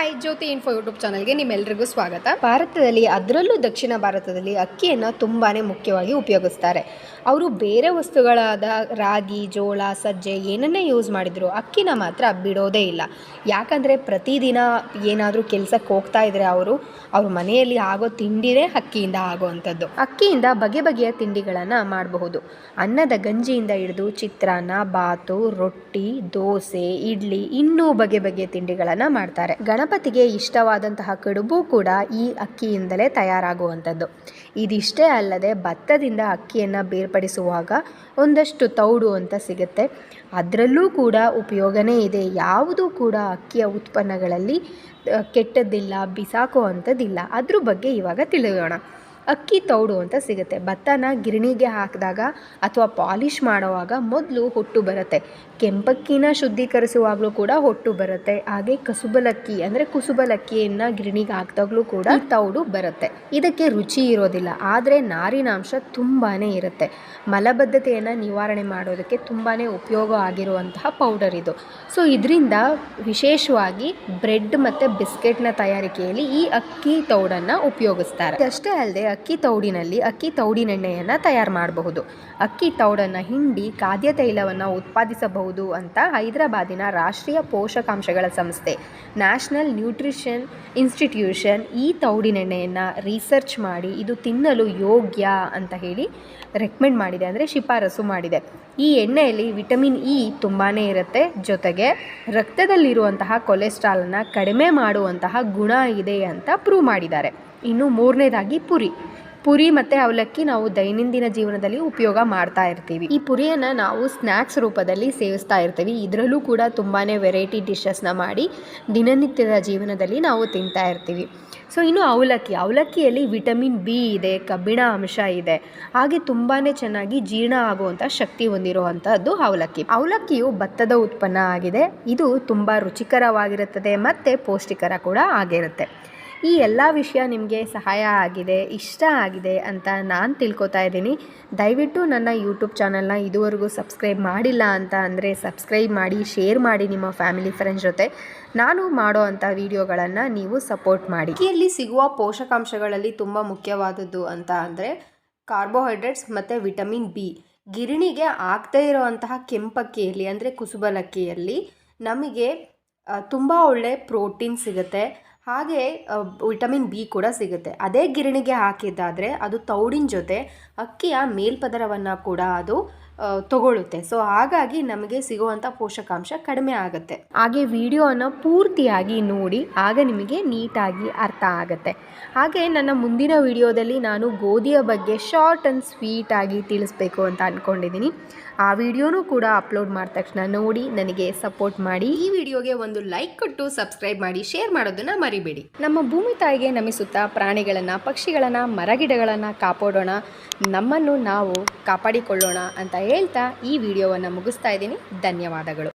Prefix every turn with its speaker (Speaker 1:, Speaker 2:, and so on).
Speaker 1: Hi ಜ್ಯೋತಿ info YouTube ಚಾನಲ್ಗೆ ನಿಮ್ಮೆಲ್ಲರಿಗೂ ಸ್ವಾಗತ. ಭಾರತದಲ್ಲಿ ಅದರಲ್ಲೂ ದಕ್ಷಿಣ ಭಾರತದಲ್ಲಿ ಅಕ್ಕಿಯನ್ನು ತುಂಬಾ ಮುಖ್ಯವಾಗಿ ಉಪಯೋಗಿಸ್ತಾರೆ. ಅವರು ಬೇರೆ ವಸ್ತುಗಳಾದ ರಾಗಿ, ಜೋಳ, ಸಜ್ಜೆ ಏನನ್ನೇ ಯೂಸ್ ಮಾಡಿದ್ರು ಅಕ್ಕಿನ ಮಾತ್ರ ಬಿಡೋದೇ ಇಲ್ಲ. ಯಾಕಂದರೆ ಪ್ರತಿದಿನ ಏನಾದರೂ ಕೆಲಸಕ್ಕೆ ಹೋಗ್ತಾ ಇದ್ರೆ ಅವರು, ಅವ್ರ ಮನೆಯಲ್ಲಿ ಆಗೋ ತಿಂಡಿನೇ ಅಕ್ಕಿಯಿಂದ ಆಗೋವಂಥದ್ದು ಅಕ್ಕಿಯಿಂದ ಬಗೆ ಬಗೆಯ ತಿಂಡಿಗಳನ್ನು ಮಾಡಬಹುದು. ಅನ್ನದ ಗಂಜಿಯಿಂದ ಹಿಡಿದು ಚಿತ್ರಾನ್ನ, ಬಾತು, ರೊಟ್ಟಿ, ದೋಸೆ, ಇಡ್ಲಿ ಇನ್ನೂ ಬಗೆ ಬಗೆಯ ತಿಂಡಿಗಳನ್ನು ಮಾಡ್ತಾರೆ. ಗಣಪತಿಗೆ ಇಷ್ಟವಾದಂತಹ ಕಡುಬು ಕೂಡ ಈ ಅಕ್ಕಿಯಿಂದಲೇ ತಯಾರಾಗುವಂಥದ್ದು. ಇದಿಷ್ಟೇ ಅಲ್ಲದೆ ಭತ್ತದಿಂದ ಅಕ್ಕಿಯನ್ನು ಬೇರ್ಪಡಿಸುವಾಗ ಒಂದಷ್ಟು ತೌಡು ಅಂತ ಸಿಗುತ್ತೆ. ಅದರಲ್ಲೂ ಕೂಡ ಉಪಯೋಗನೇ ಇದೆ. ಯಾವುದೂ ಕೂಡ ಅಕ್ಕಿಯ ಉತ್ಪನ್ನಗಳಲ್ಲಿ ಕೆಟ್ಟದ್ದಿಲ್ಲ, ಬಿಸಾಕುವಂಥದ್ದಿಲ್ಲ. ಅದ್ರ ಬಗ್ಗೆ ಇವಾಗ ತಿಳಿಯೋಣ. ಅಕ್ಕಿ ತೌಡು ಅಂತ ಸಿಗುತ್ತೆ. ಭತ್ತನ ಗಿರಣಿಗೆ ಹಾಕಿದಾಗ ಅಥವಾ ಪಾಲಿಷ್ ಮಾಡುವಾಗ ಮೊದಲು ಹೊಟ್ಟು ಬರುತ್ತೆ. ಕೆಂಪಕ್ಕಿನ ಶುದ್ಧೀಕರಿಸುವಾಗಲೂ ಕೂಡ ಹೊಟ್ಟು ಬರುತ್ತೆ. ಹಾಗೆ ಕಸುಬಲಕ್ಕಿ ಅಂದರೆ ಕುಸುಬಲಕ್ಕಿಯನ್ನು ಗಿರಣಿಗೆ ಹಾಕಿದಾಗಲೂ ಕೂಡ ತೌಡು ಬರುತ್ತೆ. ಇದಕ್ಕೆ ರುಚಿ ಇರೋದಿಲ್ಲ. ಆದರೆ ನಾರಿನಾಂಶ ತುಂಬಾ ಇರುತ್ತೆ. ಮಲಬದ್ಧತೆಯನ್ನು ನಿವಾರಣೆ ಮಾಡೋದಕ್ಕೆ ತುಂಬಾ ಉಪಯೋಗ ಆಗಿರುವಂತಹ ಪೌಡರ್ ಇದು. ಸೊ, ಇದರಿಂದ ವಿಶೇಷವಾಗಿ ಬ್ರೆಡ್ ಮತ್ತು ಬಿಸ್ಕೆಟ್ನ ತಯಾರಿಕೆಯಲ್ಲಿ ಈ ಅಕ್ಕಿ ತೌಡನ್ನು ಉಪಯೋಗಿಸ್ತಾರೆ. ಅಷ್ಟೇ ಅಲ್ಲದೆ ಅಕ್ಕಿ ತೌಡಿನಲ್ಲಿ ಅಕ್ಕಿ ತೌಡಿನೆಣ್ಣೆಯನ್ನು ತಯಾರು ಮಾಡಬಹುದು. ಅಕ್ಕಿ ತೌಡನ್ನು ಹಿಂಡಿ ಖಾದ್ಯ ತೈಲವನ್ನು ಉತ್ಪಾದಿಸಬಹುದು ಅಂತ ಹೈದರಾಬಾದಿನ ರಾಷ್ಟ್ರೀಯ ಪೋಷಕಾಂಶಗಳ ಸಂಸ್ಥೆ, ನ್ಯಾಷನಲ್ ನ್ಯೂಟ್ರಿಷನ್ ಇನ್ಸ್ಟಿಟ್ಯೂಷನ್ ಈ ತೌಡಿನೆಣ್ಣೆಯನ್ನು ರಿಸರ್ಚ್ ಮಾಡಿ ಇದು ತಿನ್ನಲು ಯೋಗ್ಯ ಅಂತ ಹೇಳಿ ರೆಕಮೆಂಡ್ ಮಾಡಿದೆ ಅಂದರೆ ಶಿಫಾರಸು ಮಾಡಿದೆ. ಈ ಎಣ್ಣೆಯಲ್ಲಿ ವಿಟಮಿನ್ ಇ ತುಂಬಾ ಇರುತ್ತೆ. ಜೊತೆಗೆ ರಕ್ತದಲ್ಲಿರುವಂತಹ ಕೊಲೆಸ್ಟ್ರಾಲನ್ನು ಕಡಿಮೆ ಮಾಡುವಂತಹ ಗುಣ ಇದೆ ಅಂತ ಪ್ರೂವ್ ಮಾಡಿದ್ದಾರೆ. ಇನ್ನು ಮೂರನೇದಾಗಿ ಪುರಿ. ಪುರಿ ಮತ್ತು ಅವಲಕ್ಕಿ ನಾವು ದೈನಂದಿನ ಜೀವನದಲ್ಲಿ ಉಪಯೋಗ ಮಾಡ್ತಾ ಇರ್ತೀವಿ. ಈ ಪುರಿಯನ್ನು ನಾವು ಸ್ನ್ಯಾಕ್ಸ್ ರೂಪದಲ್ಲಿ ಸೇವಿಸ್ತಾ ಇರ್ತೀವಿ. ಇದರಲ್ಲೂ ಕೂಡ ತುಂಬಾ ವೆರೈಟಿ ಡಿಶಸ್ನ ಮಾಡಿ ದಿನನಿತ್ಯದ ಜೀವನದಲ್ಲಿ ನಾವು ತಿಂತಾ ಇರ್ತೀವಿ. ಸೊ, ಇನ್ನು ಅವಲಕ್ಕಿ. ಅವಲಕ್ಕಿಯಲ್ಲಿ ವಿಟಮಿನ್ ಬಿ ಇದೆ, ಕಬ್ಬಿಣ ಅಂಶ ಇದೆ. ಹಾಗೆ ತುಂಬಾ ಚೆನ್ನಾಗಿ ಜೀರ್ಣ ಆಗುವಂಥ ಶಕ್ತಿ ಹೊಂದಿರುವಂಥದ್ದು ಅವಲಕ್ಕಿ. ಅವಲಕ್ಕಿಯು ಭತ್ತದ ಉತ್ಪನ್ನ ಆಗಿದೆ. ಇದು ತುಂಬ ರುಚಿಕರವಾಗಿರುತ್ತದೆ ಮತ್ತು ಪೌಷ್ಟಿಕರ ಕೂಡ ಆಗಿರುತ್ತೆ. ಈ ಎಲ್ಲ ವಿಷಯ ನಿಮಗೆ ಸಹಾಯ ಆಗಿದೆ, ಇಷ್ಟ ಆಗಿದೆ ಅಂತ ನಾನು ತಿಳ್ಕೊತಾ ಇದ್ದೀನಿ. ದಯವಿಟ್ಟು ನನ್ನ ಯೂಟ್ಯೂಬ್ ಚಾನಲ್ನ ಇದುವರೆಗೂ ಸಬ್ಸ್ಕ್ರೈಬ್ ಮಾಡಿಲ್ಲ ಅಂತ ಅಂದರೆ ಸಬ್ಸ್ಕ್ರೈಬ್ ಮಾಡಿ, ಶೇರ್ ಮಾಡಿ ನಿಮ್ಮ ಫ್ಯಾಮಿಲಿ ಫ್ರೆಂಡ್ಸ್ ಜೊತೆ. ನಾನು ಮಾಡೋ ಅಂಥ ವಿಡಿಯೋಗಳನ್ನು ನೀವು ಸಪೋರ್ಟ್ ಮಾಡಿ. ಇಲ್ಲಿ ಸಿಗುವ ಪೋಷಕಾಂಶಗಳಲ್ಲಿ ತುಂಬ ಮುಖ್ಯವಾದದ್ದು ಅಂತ ಅಂದರೆ ಕಾರ್ಬೋಹೈಡ್ರೇಟ್ಸ್ ಮತ್ತು ವಿಟಮಿನ್ ಬಿ. ಗಿರಣಿಗೆ ಆಗದೇ ಇರೋವಂತಹ ಕೆಂಪಕ್ಕಿಯಲ್ಲಿ ಅಂದರೆ ಕುಸುಬಲಕ್ಕಿಯಲ್ಲಿ ನಮಗೆ ತುಂಬ ಒಳ್ಳೆ ಪ್ರೋಟೀನ್ ಸಿಗುತ್ತೆ. ಹಾಗೆ ವಿಟಮಿನ್ ಬಿ ಕೂಡ ಸಿಗುತ್ತೆ. ಅದೇ ಗಿರಣಿಗೆ ಹಾಕಿದ್ದಾದರೆ ಅದು ತೌಡಿನ ಜೊತೆ ಅಕ್ಕಿಯ ಮೇಲ್ಪದರವನ್ನು ಕೂಡ ಅದು ತಗೊಳ್ಳುತ್ತೆ. ಸೊ ಹಾಗಾಗಿ ನಮಗೆ ಸಿಗುವಂಥ ಪೋಷಕಾಂಶ ಕಡಿಮೆ ಆಗುತ್ತೆ. ಹಾಗೆ ವಿಡಿಯೋನ ಪೂರ್ತಿಯಾಗಿ ನೋಡಿ, ಆಗ ನಿಮಗೆ ನೀಟಾಗಿ ಅರ್ಥ ಆಗುತ್ತೆ. ಹಾಗೆ ನನ್ನ ಮುಂದಿನ ವಿಡಿಯೋದಲ್ಲಿ ನಾನು ಗೋಧಿಯ ಬಗ್ಗೆ ಶಾರ್ಟ್ ಆ್ಯಂಡ್ ಸ್ವೀಟಾಗಿ ತಿಳಿಸ್ಬೇಕು ಅಂತ ಅಂದ್ಕೊಂಡಿದ್ದೀನಿ ಆ ವಿಡಿಯೋನೂ ಕೂಡ ಅಪ್ಲೋಡ್ ಮಾಡಿದ ತಕ್ಷಣ ನೋಡಿ, ನನಗೆ ಸಪೋರ್ಟ್ ಮಾಡಿ. ಈ ವಿಡಿಯೋಗೆ ಒಂದು ಲೈಕ್ ಕೊಟ್ಟು ಸಬ್ಸ್ಕ್ರೈಬ್ ಮಾಡಿ ಶೇರ್ ಮಾಡೋದನ್ನು ಮರಿಬೇಡಿ. ನಮ್ಮ ಭೂಮಿ ತಾಯಿಗೆ ನಮಿಸುತ್ತಾ ಪ್ರಾಣಿಗಳನ್ನು, ಪಕ್ಷಿಗಳನ್ನು, ಮರಗಿಡಗಳನ್ನು ಕಾಪಾಡೋಣ. ನಮ್ಮನ್ನು ನಾವು ಕಾಪಾಡಿಕೊಳ್ಳೋಣ ಅಂತ ಹೇಳ್ತಾ ಈ ವಿಡಿಯೋವನ್ನು ಮುಗಿಸ್ತಾ ಇದ್ದೀನಿ. ಧನ್ಯವಾದಗಳು.